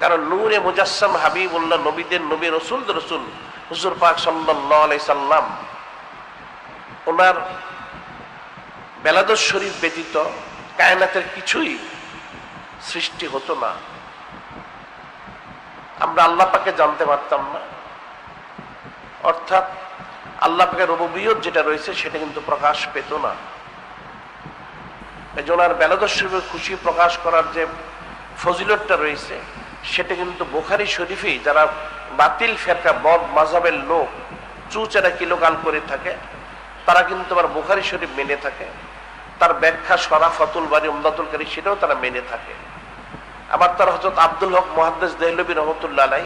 কারণ নূরে মুজাসম হাবিবুল্লাহ নবীদের নবী রসুল রসুল। হুজুর পাক সাল্লাহ সাল্লাম ওনার বেলাদর শরীফ ব্যতীত কায়নাতের কিছুই সৃষ্টি হতো না। আমরা আল্লাহ পাকে জানতে পারতাম না। অর্থাৎ আল্লাহ পাকের রববিয়ত যেটা রয়েছে সেটা কিন্তু প্রকাশ পেত না। আর বেলাদর শরীফের খুশি প্রকাশ করার যে ফজিলতটা রয়েছে সেটা কিন্তু বোখারি শরীফেই যারা বাতিল ফেরকা বদ মাজাবের লোক, চুচেরা কিলোকাল করে থাকে, তারা কিন্তু আবার বোখারি শরীফ মেনে থাকে। তার ব্যাখ্যা সরা ফতুল বাড়ি উমদাতুল সেটাও তারা মেনে থাকে। আবার তার হজরত আব্দুল হক মহাদ্দেশ দেহলবী রহমতুল্লাহ আলাই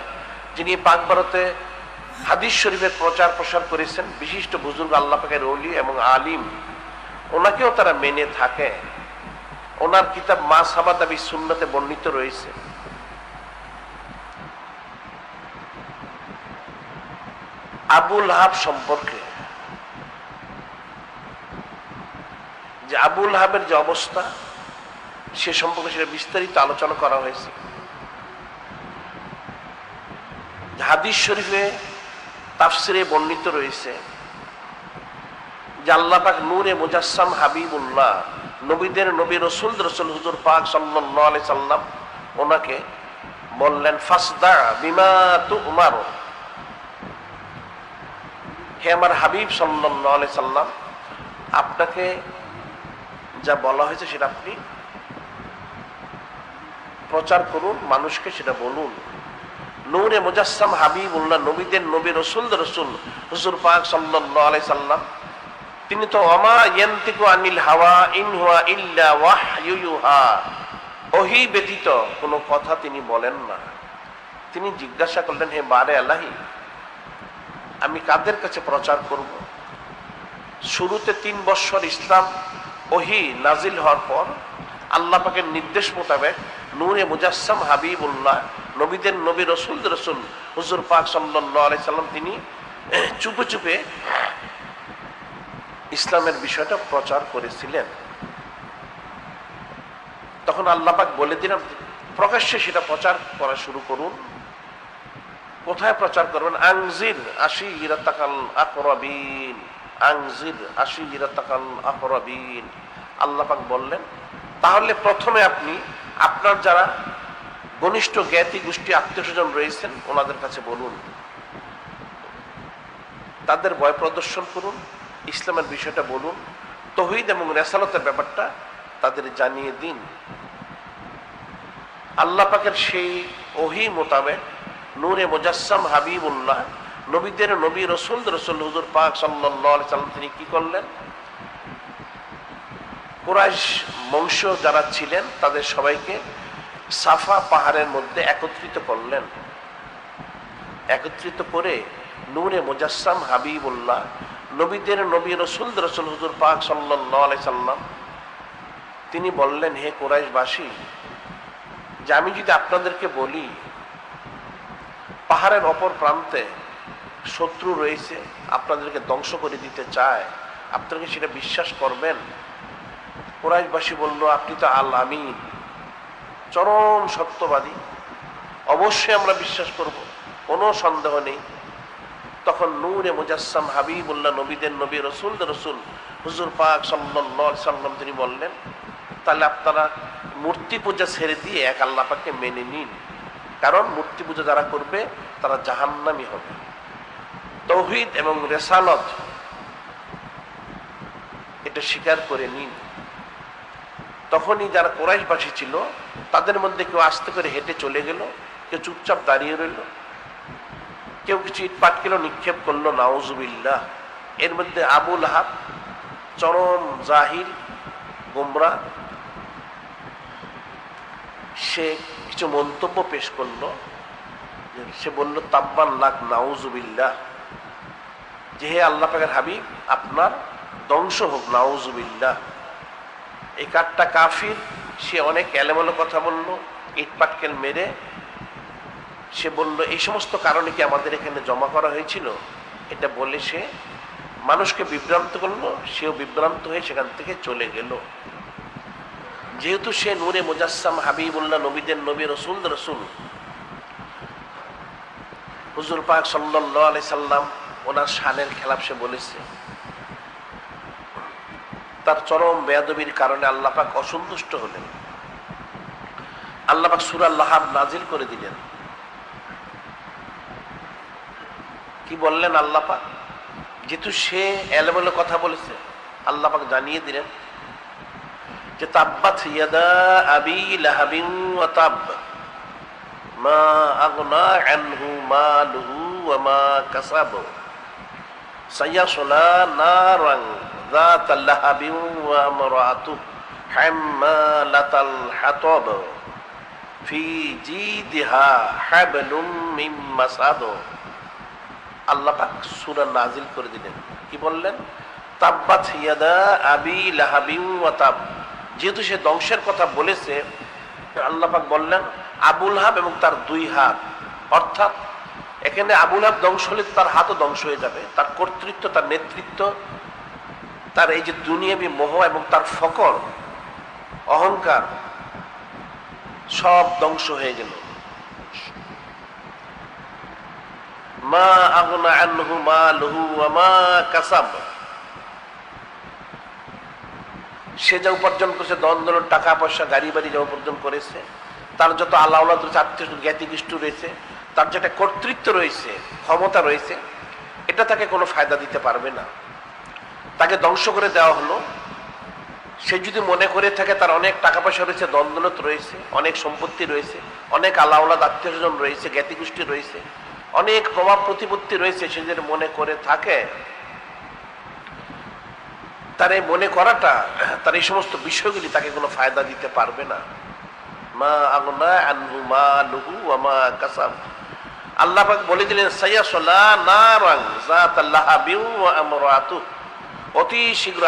যিনি পাক ভারতে হাদিস শরীফের প্রচার প্রসার করেছেন, বিশিষ্ট বুজুর্গ আল্লাহ পাকের অলি এবং আলিম, ওনাকেও তারা মেনে থাকে। ওনার কিতাব মা সাবাদাবি সুন্নতে বর্ণিত রয়েছে। আবুল হাব সম্পর্কে। যে আবুল হাবের যে অবস্থা, সে সম্পর্কে সেটা বিস্তারিত আলোচনা করা হয়েছে। হাদিস শরীফে তাফসিরে বর্ণিত রয়েছে যে আল্লাহ পাক নূরে মুজাসসাম হাবিবুল্লাহ, নবীদের নবী রসুল রসুল হুজুর পাক সাল্লাহ সাল্লাম ওনাকে বললেন, ফাসদা বিমা তু উমার হে আমার হাবিব সাল্লাহ আলি সাল্লাম, আপনাকে যা বলা হয়েছে সেটা আপনি প্রচার করুন, মানুষকে সেটা বলুন। নূরে মুজাসসাম হাবিবুল্লাহ, নবীদের নবী রসুল রসুল, হুজুর পাক সাল্লাহ আলি সাল্লাম, তিনি তো অমা ইয়ান্তিকু আনিল হাওয়া ইন হুয়া ইল্লা ওয়াহয়ুহা ওহি ব্যতীত কোনো কথা তিনি বলেন না। তিনি জিজ্ঞাসা করলেন, হে বারে আল্লাহি আমি কাদের কাছে প্রচার করব? শুরুতে তিন বৎসর ইসলাম ওহি নাজিল হওয়ার পর আল্লাহ পাকের নির্দেশ মোতাবেক নূরে মুজাসসাম হাবিবুল্লাহ, নবীদের নবী রসুল রসুল, হুজুর পাক আলাই সাল্লাম, তিনি চুপে চুপে ইসলামের বিষয়টা প্রচার করেছিলেন। তখন আল্লাপাক বলে দিলাম প্রকাশ্যে সেটা প্রচার করা শুরু করুন। কোথায় প্রচার করবেন? আংজির আশি ইরাতাকাল আকরাবিন। আংজির আশি ইরাতাকাল আকরাবিন আল্লাপাক বললেন, তাহলে প্রথমে আপনি আপনার যারা ঘনিষ্ঠ জ্ঞাতি গোষ্ঠী আত্মীয় স্বজন রয়েছেন, ওনাদের কাছে বলুন। তাদের ভয় প্রদর্শন করুন, ইসলামের বিষয়টা বলুন, তহিদ এবং রেসালতের ব্যাপারটা তাদের জানিয়ে দিন। আল্লাহ পাকের সেই ওহি মোতাবেক নূরে মুজাসসাম হাবিবুল্লাহ। নবীদের নবী রসুল রসুল হুজুর পাক সাল্লাম, তিনি কি করলেন? কুরাইশ বংশ যারা ছিলেন, তাদের সবাইকে সাফা পাহাড়ের মধ্যে একত্রিত করলেন। একত্রিত করে নূরে মুজাসসাম হাবিবুল্লাহ, নবীদের নবী রসুল রসুল হুজুর পাক সাল্লাহ সাল্লাম, তিনি বললেন, হে কোরাইশবাসী, যে আমি যদি আপনাদেরকে বলি পাহাড়ের অপর প্রান্তে শত্রু রয়েছে, আপনাদেরকে ধ্বংস করে দিতে চায়, আপনারা সেটা বিশ্বাস করবেন? কোরাইশবাসী বলল, আপনি তো আল আমিন চরম সত্যবাদী। অবশ্যই আমরা বিশ্বাস করব, কোনো সন্দেহ নেই। তখন নূরে মুজাসসাম হাবিবুল্লাহ নবীদের নবী রসুল রসুল হুজুর পাক সাল্লাম তিনি বললেন, তাহলে আপনারা মূর্তি পূজা ছেড়ে দিয়ে এক আল্লাহ পাকে মেনে নিন। কারণ মূর্তি পূজা যারা করবে, তারা জাহান্নামি হবে। তৌহিদ এবং রেসালত, এটা স্বীকার করে নিন। তখনই যারা কোরাইশবাসী ছিল, তাদের মধ্যে কেউ আস্তে করে হেঁটে চলে গেল, কেউ চুপচাপ দাঁড়িয়ে রইল, কেউ কিছু ইট পাটকেল নিক্ষেপ করল, নাউজুবিল্লাহ। এর মধ্যে আবুল হাব চরম জাহির, গোমরা সে কিছু মন্তব্য পেশ করল সে বলল, তাব্বান লাখ নাউজুবিল্লাহ। যে হে আল্লাহ পাকের হাবিব, আপনার ধ্বংস হোক, নাউজুবিল্লাহ। এই কাঠটা কাফির, সে অনেক এলেমলো কথা বলল, ইট পাটকেল মেরে। সে বলল, এই সমস্ত কারণে কি আমাদের এখানে জমা করা হয়েছিল? এটা বলে সে মানুষকে বিভ্রান্ত করল, সেও বিভ্রান্ত হয়ে সেখান থেকে চলে গেল। যেহেতু সে নূরে মুজাসসাম হাবিবুল্লাহ নবীদের নবী রসুল রসুল। হুজুর পাক সাল্লাহ আলি সাল্লাম ওনার শানের খেলাপ সে বলেছে। তার চরম বেয়াদবির কারণে আল্লাহ পাক অসন্তুষ্ট হলেন। আল্লাহ পাক সুরা লাহাব নাজিল করে দিলেন। কি বললেন আল্লাহ পাক? যেহেতু সে এলেবেলে কথা বলেছে, আল্লাহ পাক জানিয়ে দিলেন যে তাব্বাত ইয়াদা আবি লাহাবিন ওয়া তাব মা আগনা আনহু মালুহু ওয়া মা কাসাব সায়াসলা নারান ذات اللهب وامرأته حمالة الحطب في جيدها حبل من مسد আল্লাহ পাক সূরা নাজিল করে দিলেন কি বললেন তাব্বাত ইয়াদা আবি লাহাবিন ওয়া তাব যেহেতু সে ধ্বংসের কথা বলেছে আল্লাপাক বললেন, আবুল হাব এবং তার দুই হাত। অর্থাৎ, এখানে আবুল হাব ধ্বংস হলে তার হাতও ধ্বংস হয়ে যাবে, তার কর্তৃত্ব, তার নেতৃত্ব, তার এই যে দুনিয়াবি মোহ এবং তার ফকর, অহংকার, সব ধ্বংস হয়ে গেল। মা আগনা আনহু মা লহু মা কাসাব। সে যা উপার্জন করেছে দ্বন্দ্ব টাকা পয়সা, গাড়ি বাড়ি যা উপার্জন করেছে, তার যত আল্লাহ রয়েছে আত্মীয় জ্ঞাতিগিষ্ট রয়েছে, তার যেটা কর্তৃত্ব রয়েছে, ক্ষমতা রয়েছে, এটা তাকে কোনো ফায়দা দিতে পারবে না। তাকে ধ্বংস করে দেওয়া হলো। সে যদি মনে করে থাকে, তার অনেক টাকা পয়সা রয়েছে দ্বন্দ্বলত রয়েছে, অনেক সম্পত্তি রয়েছে, অনেক আল্লাহলাদ আত্মীয় স্বজন রয়েছে, জ্ঞাতিগোষ্ঠী রয়েছে, অনেক প্রভাব প্রতিপত্তি রয়েছে, সে যদি মনে করে থাকে তার এই মনে করাটা, তার এই সমস্ত বিষয়গুলি তাকে কোনো ফায়দা দিতে পারবে না। মা আনহু মা আল্লাহ বলে দিলেন ওয়া আমরাতু। অতি শীঘ্র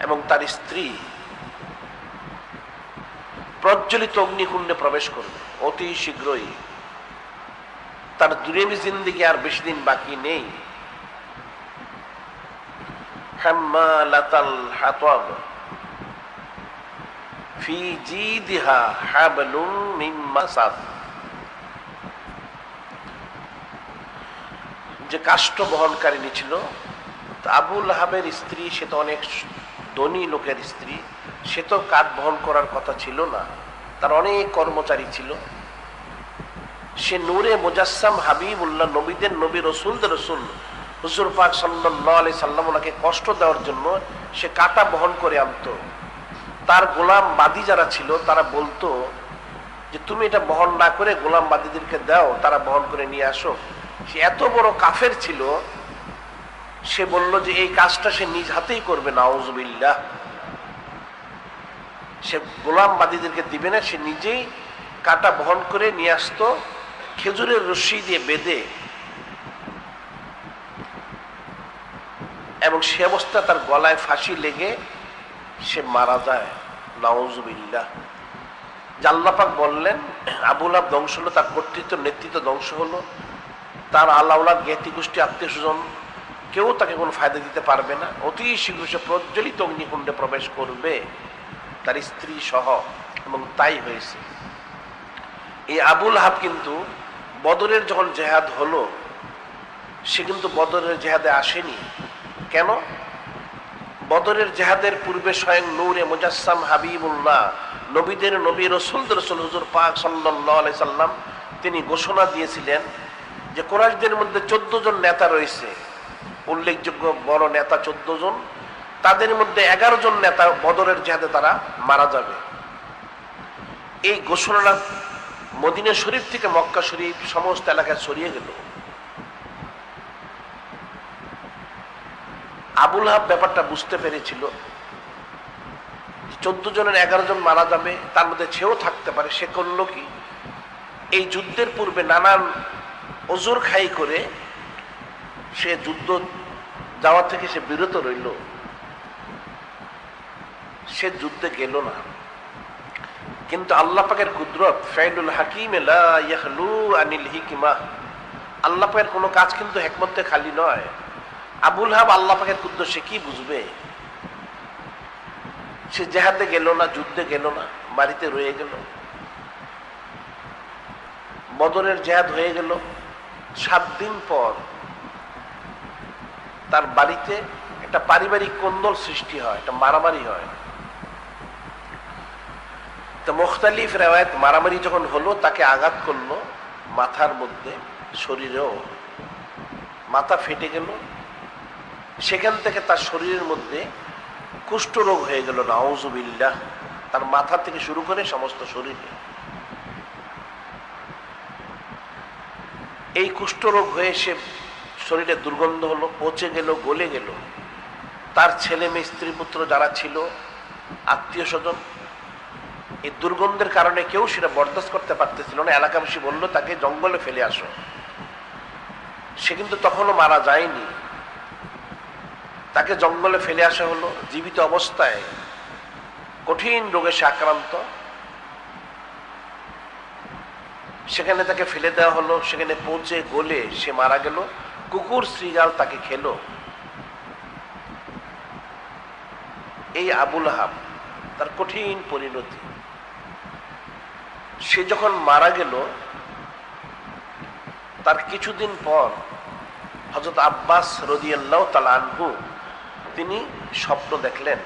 এবং তার স্ত্রী প্রজ্বলিত অগ্নিকুণ্ডে প্রবেশ করবে। অতি শীঘ্রই। তার দুরেমি জিন্দিগি আর বেশি দিন বাকি নেই। যে কাষ্ট বহনকারিণী ছিল আবুল হাবের স্ত্রী, সে তো অনেক ধনী লোকের স্ত্রী, সে তো কাঠ বহন করার কথা ছিল না। তার অনেক কর্মচারী ছিল। সে নূরে মুজাসসাম হাবিবুল্লাহ, নবীদের নবী রসুলদের রসুল হুজুর পাক সাল্লাহ আলি সাল্লাম ওনাকে কষ্ট দেওয়ার জন্য সে কাটা বহন করে আনতো। তার গোলাম বাদী যারা ছিল, তারা বলতো যে, তুমি এটা বহন না করে গোলাম বাদীদেরকে দাও, তারা বহন করে নিয়ে আসো। সে এত বড় কাফের ছিল, সে বলল যে, এই কাজটা সে নিজ হাতেই করবে, নাউজবিল্লাহ। সে গোলাম বাদীদেরকে দিবে না, সে নিজেই কাটা বহন করে নিয়ে আসতো, খেজুরের রশ্মি দিয়ে বেঁধে এবং সে অবস্থা তার গলায় ফাঁসি লেগে সে মারা যায়। নাউজবিল্লাহ। জাল্লাপাক বললেন, আবুল আব ধ্বংস হলো, তার কর্তৃত্ব, নেতৃত্ব ধ্বংস হলো। তার আল্লাহ জ্ঞাতি গোষ্ঠী, আত্মীয় স্বজন কেউ তাকে কোনো ফায়দা দিতে পারবে না। অতি শীঘ্র সে প্রজ্বলিত অগ্নিকুণ্ডে প্রবেশ করবে। তার স্ত্রী সহ, এবং তাই হয়েছে। এই আবুল হাব কিন্তু বদরের যখন জেহাদ হলো, সে কিন্তু বদরের জেহাদে আসেনি। কেন? বদরের জেহাদের পূর্বে স্বয়ং নূরে মুজাসসাম হাবিবুল্লাহ, নবীদের নবী রসুল রসুল হুজুর পাক সাল্লাহ সাল্লাম, তিনি ঘোষণা দিয়েছিলেন যে কোরআশদের মধ্যে চোদ্দ জন নেতা রয়েছে। উল্লেখযোগ্য বড় নেতা চোদ্দ জন। তাদের মধ্যে এগারো জন নেতা বদরের জেহাদে তারা মারা যাবে। এই ঘোষণাটা মদিনা শরীফ থেকে মক্কা শরীফ সমস্ত এলাকায় ছড়িয়ে গেল। আবুল হাব ব্যাপারটা বুঝতে পেরেছিল। চোদ্দ জনের এগারো জন মারা যাবে, তার মধ্যে সেও থাকতে পারে। সে করল কি? এই যুদ্ধের পূর্বে নানান ওজোর খাই করে সে যুদ্ধ যাওয়া থেকে সে বিরত রইল। সে যুদ্ধে গেল না। কিন্তু আল্লাহ পাকের কুদরত, ফাইলুল হাকিম আনিল হিকিমা। আল্লাহ পাকের কোনো কাজ কিন্তু একমতে খালি নয়। আবুল হাব আল্লাহ পাকের সে কি বুঝবে? সে জেহাদে গেল না, যুদ্ধে গেল না, বাড়িতে রয়ে গেল। বদরের জেহাদ হয়ে গেল। সাত দিন পর তার বাড়িতে একটা পারিবারিক কোন্দল সৃষ্টি হয়, একটা মারামারি হয়। তো মুখতালিফ রেওয়ায়ত মারামারি যখন হলো, তাকে আঘাত করল মাথার মধ্যে, শরীরেও। মাথা ফেটে গেল সেখান থেকে তার শরীরের মধ্যে কুষ্ঠরোগ হয়ে গেল, নাউজুবিল্লাহ। তার মাথা থেকে শুরু করে সমস্ত শরীরে। এই কুষ্ঠরোগ হয়ে সে শরীরে দুর্গন্ধ হলো, পচে গেল, গলে গেল। তার ছেলে মেয়ে, স্ত্রী পুত্র যারা ছিল, আত্মীয় স্বজন, এই দুর্গন্ধের কারণে কেউ সেটা বরদাস্ত করতে পারতেছিল না। এলাকাবাসী বলল, তাকে জঙ্গলে ফেলে আসো। সে কিন্তু তখনও মারা যায়নি। তাকে জঙ্গলে ফেলে আসা হলো। জীবিত অবস্থায় কঠিন রোগে সে আক্রান্ত। সেখানে তাকে ফেলে দেওয়া হলো। সেখানে পৌঁছে গলে সে মারা গেল। কুকুর শ্রীগাল তাকে খেলো। এই আবুল আহাব তার কঠিন পরিণতি। সে যখন মারা গেল, তার কিছুদিন পর হজরত আব্বাস রদিয়াল্লাহ তালা আনহু তিনি স্বপ্ন দেখলেন।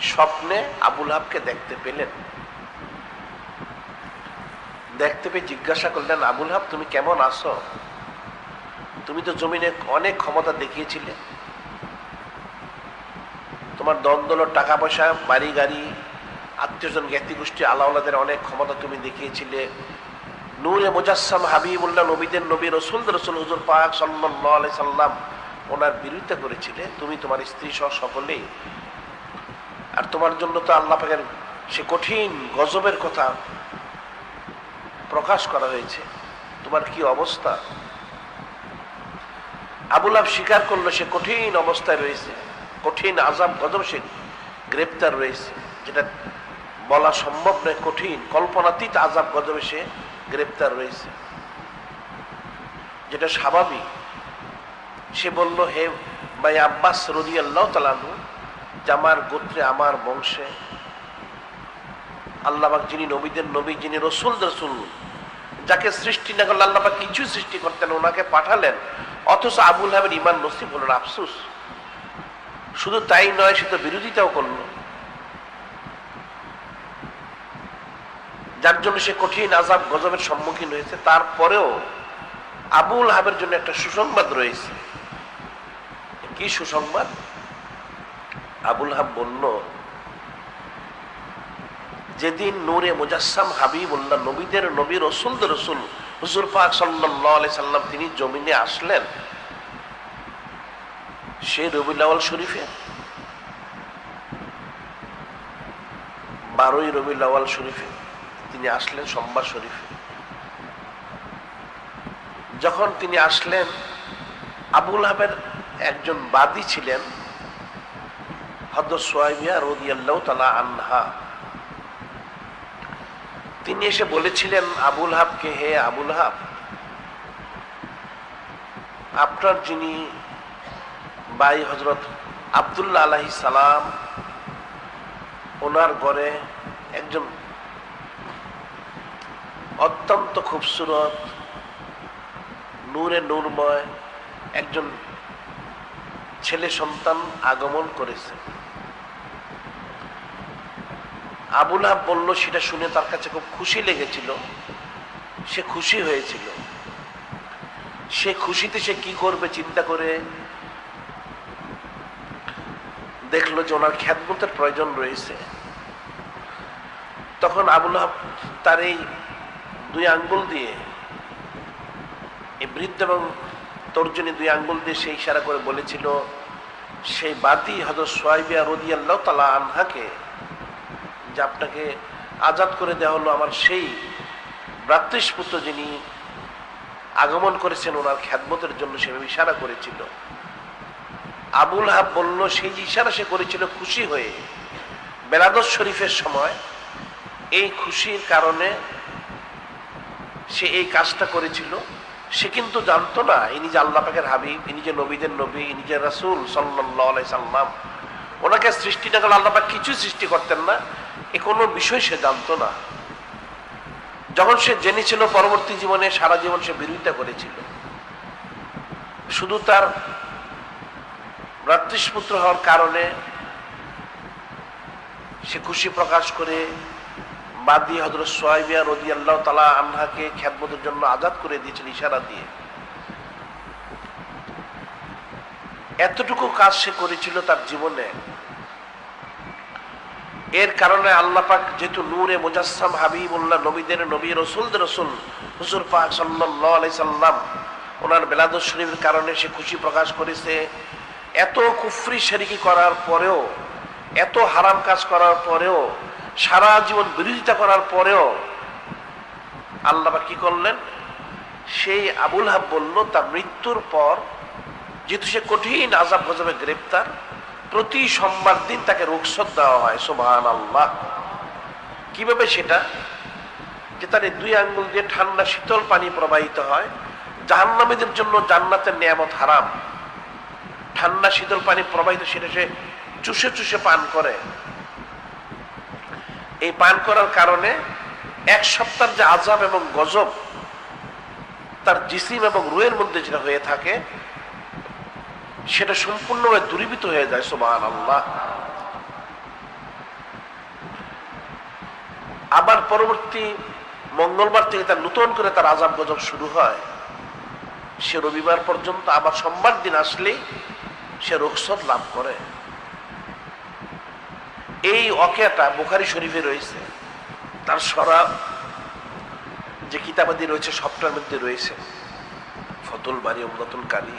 স্বপ্নে আবুল হাবকে দেখতে পেলেন। দেখতে পেয়ে জিজ্ঞাসা করলেন, আবুল হাব, তুমি কেমন আছো? তুমি তো জমিনে অনেক ক্ষমতা দেখিয়েছিলে। তোমার দ্বন্দ্বল টাকা পয়সা বাড়ি গাড়ি আত্মীয়জন জ্ঞাতি গোষ্ঠী আলাউলাদের অনেক ক্ষমতা তুমি দেখিয়েছিলে। নূরে মুজাসসাম হাবিবুল্লাহ নবীদের নবী রসুল রসুল হুজুর পাক সাল্লাহ সাল্লাম ওনার বিরোধিতা করেছিলে, তুমি তোমার স্ত্রী সহ সকলেই আর তোমার জন্য তো আল্লাহ পাকের সে কঠিন গজবের কথা প্রকাশ করা হয়েছে। তোমার কি অবস্থা? আবুল আব স্বীকার করল সে কঠিন অবস্থায় রয়েছে। কঠিন আজাব গজব সে গ্রেপ্তার রয়েছে। যেটা বলা সম্ভব নয়, কঠিন, কল্পনাতীত আজাব গজবে সে গ্রেপ্তার রয়েছে। যেটা স্বাভাবিক। সে বলল, হে ভাই আব্বাস রদি আল্লাহ তালানু আমার গোত্রে আমার বংশে, আল্লাহবাক যিনি নবীদের নবী, যিনি রসুল রসুল, যাকে সৃষ্টি না করলে আল্লাহবাক কিছু সৃষ্টি করতেন ওনাকে পাঠালেন। অথচ আবুল হাবের ইমান নসিব হল আফসুস। শুধু তাই নয়, সে তো বিরোধিতাও করল। যার জন্য সে কঠিন আজাব গজবের সম্মুখীন হয়েছে। তারপরেও আবুল হাবের জন্য একটা সুসংবাদ রয়েছে। কি সুসংবাদ? আবুল হাব বলল, যেদিন নূরে মুজাসসাম হাবিবুল্লাহ নবীদের নবী রসুল রসুল, হুজুর পাক সাল্লাহ সাল্লাম তিনি জমিনে আসলেন, সে রবিউল শরীফে? বারোই রবিউল শরীফে তিনি আসলেন সোমবার শরীফে। যখন তিনি আসলেন, আবুল হাবের একজন বাদী ছিলেন তালা আনহা। তিনি এসে বলেছিলেন, আবুল হাবকে হে আবুল হাব? আপনার যিনি বাই হজরত আবদুল্লাহ আলাহি সালাম, ওনার ঘরে একজন অত্যন্ত খুবসুরত, নূরে নূরময় একজন ছেলে সন্তান আগমন করেছে। আবুল হাব বলল, সেটা শুনে তার কাছে খুব খুশি লেগেছিল। সে খুশি হয়েছিল। সে খুশিতে সে কি করবে চিন্তা করে? দেখল যে ওনার খ্যাতমতের প্রয়োজন রয়েছে। তখন আবুল তার এই দুই আঙ্গুল দিয়ে এই বৃদ্ধ এবং তর্জনী দুই আঙ্গুল দিয়ে সেই ইশারা করে বলেছিল সেই বাতি হজর সোয়াইবিয়া রদিয়াল্লাহ তালা আনহাকে যে আপনাকে আজাদ করে দেওয়া হলো আমার সেই ভ্রাতৃষ্পুত্র যিনি আগমন করেছেন ওনার খ্যাতমতের জন্য সেভাবে ইশারা করেছিল। আবুল হাব বলল, সেই ইশারা সে করেছিল খুশি হয়ে বেলাদত শরীফের সময়, এই খুশির কারণে সে এই কাজটা করেছিল। সে কিন্তু জানতো না, ইনি যে আল্লাহ পাকের হাবিব, ইনি যে নবীদের নবী, ইনি যে রাসুল সাল্লাহ সাল্লাম। ওনাকে সৃষ্টি না করলে আল্লাহ পাক কিছু সৃষ্টি করতেন না, এ কোনো বিষয় সে জানতো না। যখন সে জেনেছিল পরবর্তী জীবনে, সারা জীবন সে বিরোধিতা করেছিল। শুধু তার ভ্রাতৃষ্পুত্র হওয়ার কারণে সে খুশি প্রকাশ করে বাদ দিয়ে হজরত সোয়াইবিয়া রদি আল্লাহ তালা আনহাকে খ্যাতমতের জন্য আজাদ করে দিয়েছেন ইশারা দিয়ে। এতটুকু কাজ সে করেছিল তার জীবনে। এর কারণে আল্লাহ পাক যেহেতু নূরে মুজাসসাম হাবিবুল্লাহ নবীদের নবী রসুলদের রসুল, হুজুর পাক সাল্লাল্লাহু আলাইহি সাল্লাম, ওনার বেলাদত শরীফের কারণে সে খুশি প্রকাশ করেছে। এত কুফরি শেরিকি করার পরেও, এত হারাম কাজ করার পরেও সারা জীবন বিরোধিতা করার পরেও আল্লাহ কি করলেন? সেই আবুল হাব বলল, তার মৃত্যুর পর যেহেতু সে কঠিন আজাব গজবে গ্রেপ্তার, প্রতি সোমবার দিন তাকে রুখসত দেওয়া হয় সোভান আল্লাহ কীভাবে সেটা? যে তার দুই আঙ্গুল দিয়ে ঠান্ডা শীতল পানি প্রবাহিত হয়, জাহান্নামীদের জন্য জান্নাতের নিয়ামত হারাম। ঠান্ডা শীতল পানি প্রবাহিত, সেটা সে চুষে চুষে পান করে। এই পান করার কারণে এক সপ্তাহ যে আজাব এবং গজব তার জিসিম এবং রুয়ের মধ্যে যেটা হয়ে থাকে, সেটা সম্পূর্ণভাবে দূরীভূত হয়ে যায় সোমান আল্লাহ আবার পরবর্তী মঙ্গলবার থেকে তার নতুন করে তার আজাব গজব শুরু হয়। সে রবিবার পর্যন্ত আবার সোমবার দিন আসলেই সে রোগসদ লাভ করে। এই অকেয়াটা বুখারি শরীফে রয়েছে। তার সরাব যে কিতাবাদি রয়েছে, সবটার মধ্যে রয়েছে। ফতুল বাড়ি উমদাতুল কালী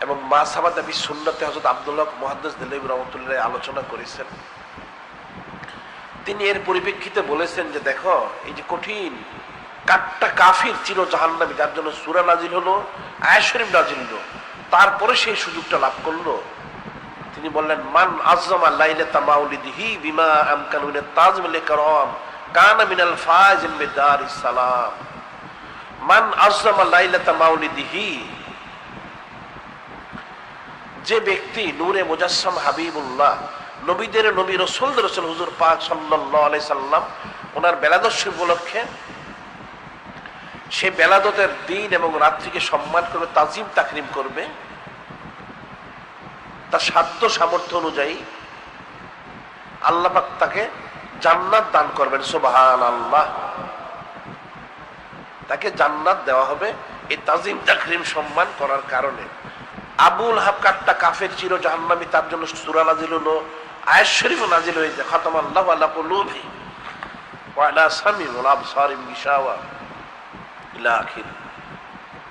এবং মা সাবাদাবি সুন্নতে হজরত আবদুল্লাহ মহাদ্দাস দিল্লিব রহমতুল্লাহ আলোচনা করেছেন। তিনি এর পরিপ্রেক্ষিতে বলেছেন যে, দেখো, এই যে কঠিন কাটটা কাফির চির জাহান্নামী, যার জন্য সুরা নাজিল হলো আয়শরিফ নাজিল হলো। তারপরে সেই সুযোগটা লাভ করল। তিনি বললেন, মান আজমা লাইলাতা মাউলিদিহি বিমা আমকানুনে তাজমিলে করম কানা মিনাল ফাজ মিদার সালাম। মান আজমা লাইলাতা মাউলিদিহি, যে ব্যক্তি নূরে মুজাসসাম হাবিবুল্লাহ, নবীদের নবী রসুল রসুল হুজুর পাক সাল্লাহ আলাই সাল্লাম, ওনার বেলাদস্য উপলক্ষে সে বেলাদতের দিন এবং রাত্রিকে সম্মান করবে তাজিম তাকরিম করবে। তার সাধ্য সামর্থ্য অনুযায়ী আল্লাহ পাক তাকে জান্নাত দান করবেন সোবাহান আল্লাহ তাকে জান্নাত দেওয়া হবে এই তাজিম তাকরিম সম্মান করার কারণে। আবুল হাব কাট্টা কাফের চির জাহান্নামি, তার জন্য সুরা নাজিল হলো, আয়াত শরীফ নাজিল হয়েছে খতম আল্লাহ আল্লাহ কুলুবি ওয়া আলা সামি ওয়াল আবসারিম গিশাওয়া ইলা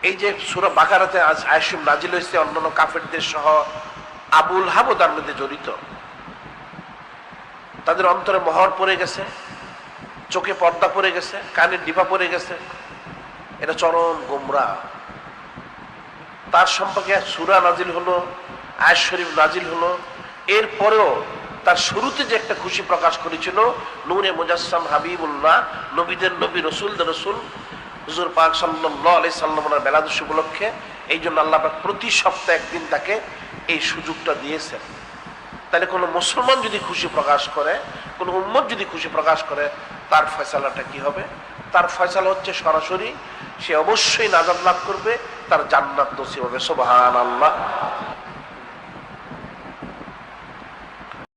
এই যে সুরা বাকারাতে আজ আয়াসিম নাজিল হয়েছে, অন্যান্য কাফেরদের সহ আবুল হাবও তার মধ্যে জড়িত। তাদের অন্তরে মহর পড়ে গেছে, চোখে পর্দা পড়ে গেছে কানে ডিপা পড়ে গেছে। এটা চরম গোমরা। তার সম্পর্কে সুরা নাজিল হলো আয়াস শরীফ নাজিল হলো। এরপরেও তার শুরুতে যে একটা খুশি প্রকাশ করেছিল, নূরে মুজাসসাম হাবিবুল্লাহ, নবীদের নবী রসুল রসুল, হুজুর পাক সাল্লাহ আলি সাল্লামের বেলাদুস উপলক্ষে। এই জন্য আল্লাহ প্রতি সপ্তাহে একদিন তাকে এই সুযোগটা দিয়েছেন। তাহলে কোনো মুসলমান যদি খুশি প্রকাশ করে, কোনো উম্মত যদি খুশি প্রকাশ করে, তার ফয়সালাটা কি হবে? তার ফয়সালা হচ্ছে সরাসরি সে অবশ্যই নাজাদ লাভ করবে, তার জান্নাত নসিব হবে। সোবাহান আল্লাহ